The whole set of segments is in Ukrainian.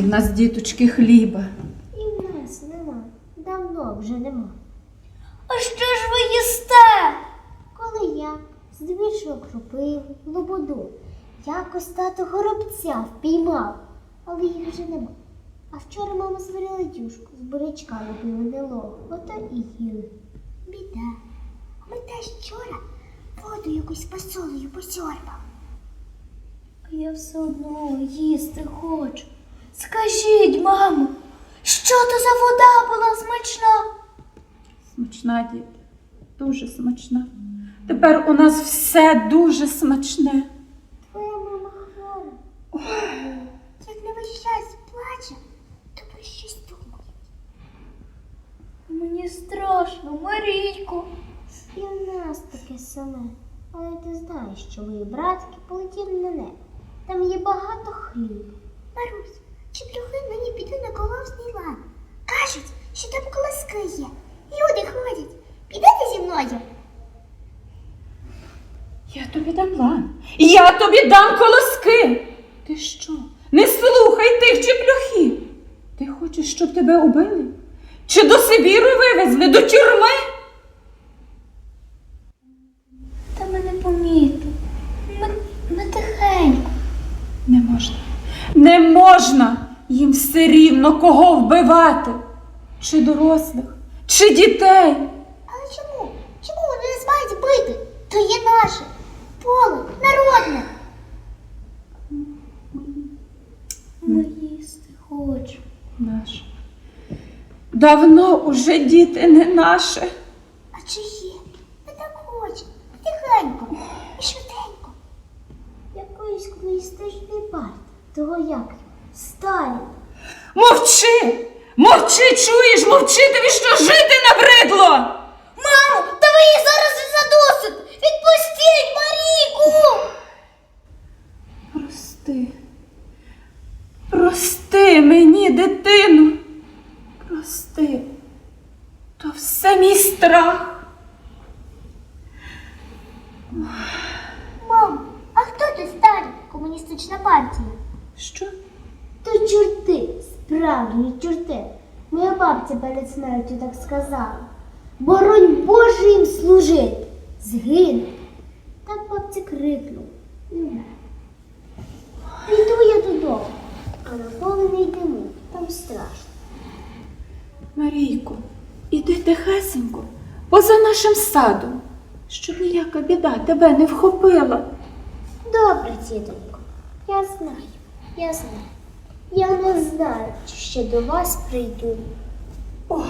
В нас, діточки, хліба. І в нас нема. Давно вже нема. А що ж ви їсте? Коли я здебільшого кропив лободу, якось тато горобця впіймав, але їх вже нема. А вчора мама зварила юшку, з бурячка робила нелого, ото і їли. Біда. Ми теж вчора воду якусь посолою посьорбав. А я все одно їсти хочу. Скажіть, мамо, що то за вода була смачна? Смачна, діти, дуже смачна. Тепер у нас все дуже смачне. Твоя мама хвора. Як не весь час плаче, то про щось думає. Мені страшно, Марійко. І в нас таке саме. Але ти знаєш, що мої братки полетіли на небо. Там є багато хлібу. Марусь, плюхи на колосний лад? Кажуть, що там колоски є. Люди ходять. Підете зі мною? Я тобі дам лан. Я тобі дам колоски. Ти що? Не слухай тих чеплюхів. Ти хочеш, щоб тебе убили? Чи до Сибіру вивезли, до тюрми? Та мене помітив. Ми, ми тихенько. Не можна. Не можна їм все рівно кого вбивати. Чи дорослих, чи дітей. Але чому? Чому вони нас мають бити? То є наше. Поле, народне. Ми їсти хочемо. Наше. Давно уже діти не наше. А чи є? Ми так хочемо. Тихенько і швиденько. Якоїсь комуністичної партії. Того як? його? Сталін. Мовчи! Мовчи, чуєш, мовчи, тобі що жити набридло! Мамо, та ви її зараз і задосить! Відпустіть Марійку! Прости. Прости мені, дитину. Прости. То все мій страх. Мам, а хто ти Сталін? Комуністична партія. Що? То чорти, справжні чорти. Моя бабця перед смертю так сказала. Боронь Боже їм служити, згинути. Так бабця крикнув. Піду я додому, а на поле не йдемо, там страшно. Марійко, іди тихесенько, поза нашим садом, щоб ніяка біда тебе не вхопила. Добре, тітонько, я знаю, я знаю. Я не знаю, чи ще до вас прийду. Ой.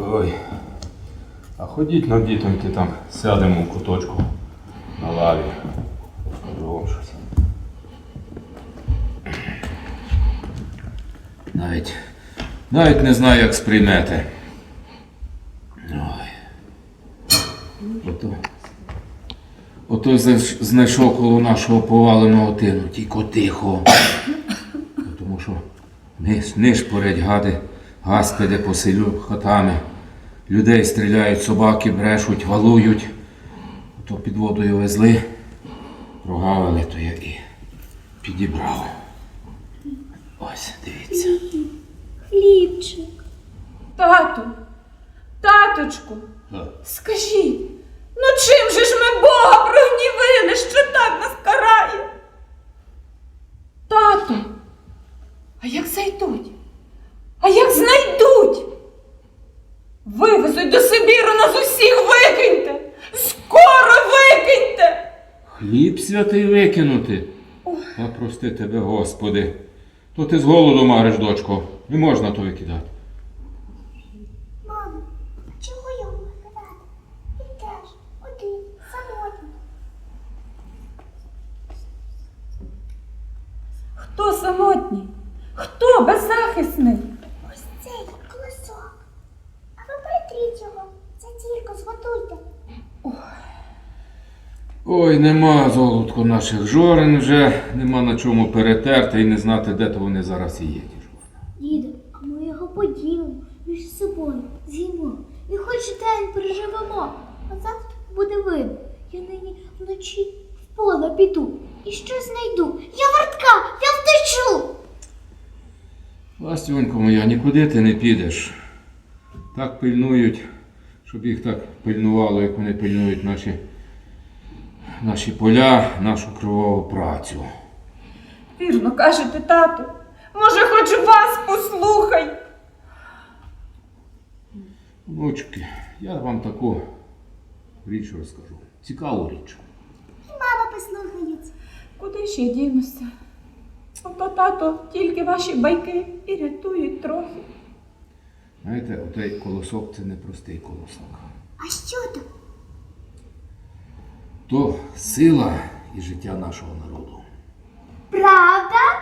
Ой. А ходіть на дітоньки там, сядемо в куточку на лаві. Скажу вам щось. Навіть, навіть не знаю, як сприймете. Ой. Ото, ото знайшов коло нашого поваленого тину, тільки тихо. Тому що ниш, нишпорять гади, гаспеди по селю хатами. Людей стріляють, собаки брешуть, валують. То під водою везли, прогавили, то я і підібрав. Ось, дивіться. Хлібчик. Тату, таточку, скажіть, ну чим же ж ми Бога прогнівили, що так нас карає? Тату, а як зайдуть? А як знайдуть? Вивезуть до Сибіру нас усіх викиньте! Скоро викиньте! Хліб святий викинути. Та прости тебе, Господи. То ти з голоду мариш, дочко. Не можна то викидати. Мамо, чого його викидати? Він теж один, самотній. Хто самотній? Хто беззахисний? Ось цей колосок. А ви перетріть його. Це тільки зготуйте. Ой, нема золотко наших жорен вже, нема на чому перетерти і не знати, де то вони зараз і є. ті жорна. Діду, а ми його поділимо між собою, з'їмо. І хоч день переживемо, а завтра буде видно. Я нині вночі в поле піду і щось знайду. Я вартка, я втечу. Ластівонько моя, нікуди ти не підеш. Так пильнують, щоб їх так пильнувало, як вони пильнують наші, наші поля, нашу кровову працю. Вірно кажете, тату. Може, хоч вас послухай. Внучки, я вам таку річ розкажу. Цікаву річ. Мама послухається. Куди я дінуся? Ото тато, тільки ваші байки і рятують трохи. Знаєте, отей колосок це не простий колосок. А що то? То сила і життя нашого народу. Правда?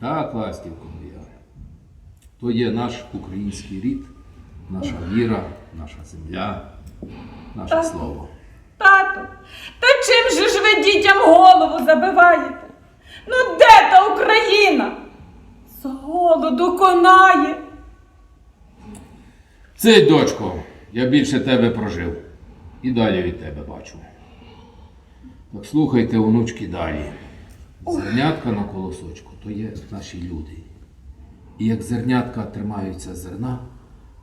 Так, ластівко моя. То є наш український рід, наша віра, наша земля, наше Так. слово. Тату, та чим же ж ви дітям голову забиваєте? Ну де та Україна? З голоду конає. Цей дочко, я більше тебе прожив. І далі від тебе бачу. Так слухайте, онучки, далі. Зернятка на колосочку то є наші люди. І як зернятка тримаються зерна,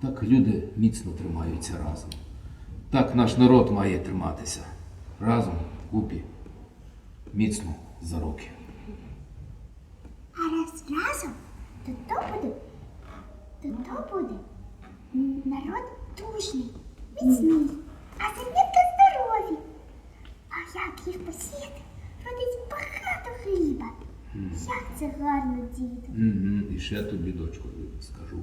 так люди міцно тримаються разом. Так наш народ має триматися. Разом, купі, міцно за руки. А раз разом, то то буде, то то буде народ дружний, міцний, а зернятка здорові. А як їх посіяти, родить багато хліба. Як це гарно, діду. І ще тобі, дочко, скажу.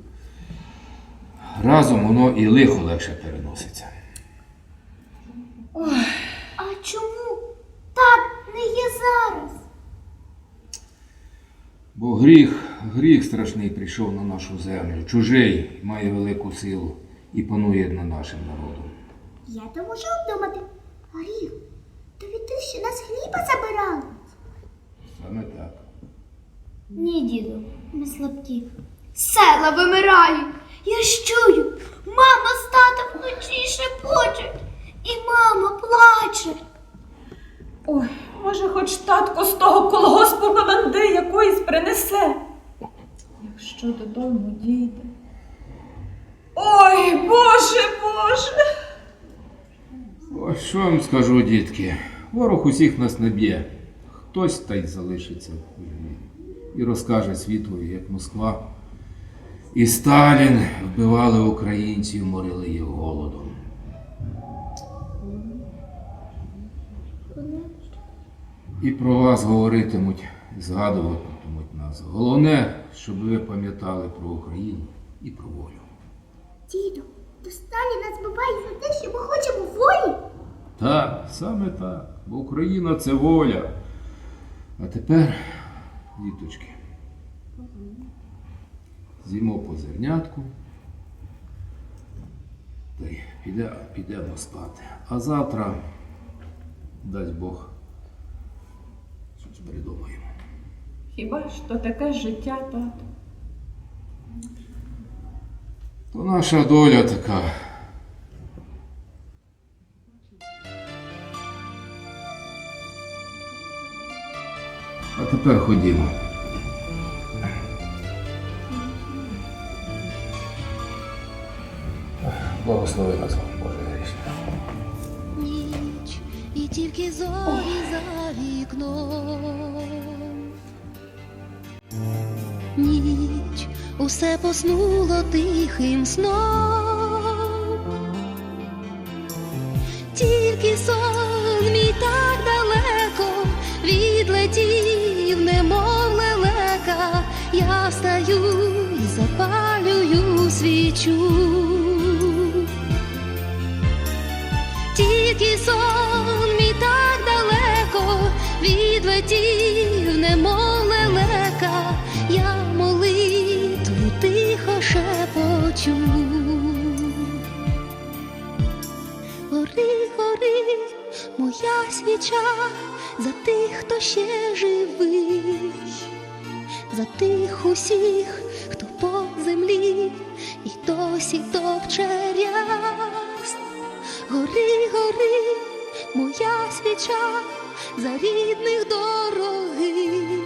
Разом воно і лихо легше переноситься. А чому так не є зараз? Бо гріх, гріх страшний прийшов на нашу землю, чужий, має велику силу і панує над нашим народом. Я то можу обдумати. Гріх, то від тих, що нас хліба забирали. Саме так. Ні, діду, ми слабкі. Села вимирають. Я ж чую, мама з татом вночі шепочуть, і мама плаче. Ой, може, хоч татко з того колгоспу баланди якоїсь принесе. Додому дійде. Ой, Боже, Боже. Ось що вам скажу, дітки. Ворог усіх нас не б'є. Хтось та й залишиться в живі. І розкаже світу, як Москва і Сталін вбивали українців, морили їх голодом. І про вас говоритимуть, згадуватимуть нас. Головне, щоб ви пам'ятали про Україну і про волю. Діду, то Сталін нас буває за те, що ми хочемо волі. Так, саме так. Бо Україна це воля. А тепер, діточки, з'їмо по зернятку. Та й піде, підемо спати. А завтра, дасть Бог, щось придумаємо. Хіба ж то таке життя, тато? То наша доля така. А тепер ходімо. Благослови нас, Ніч, усе поснуло тихим сном. Тільки сон мій так далеко відлетів, немов лелека. Я встаю і запалюю свічу. Тільки сон мій так далеко відлетів, немов шепочу. Гори, гори, моя свіча за тих, хто ще живий, за тих усіх, хто по землі і досі топче ряст. Гори, гори, моя свіча за рідних дорогих,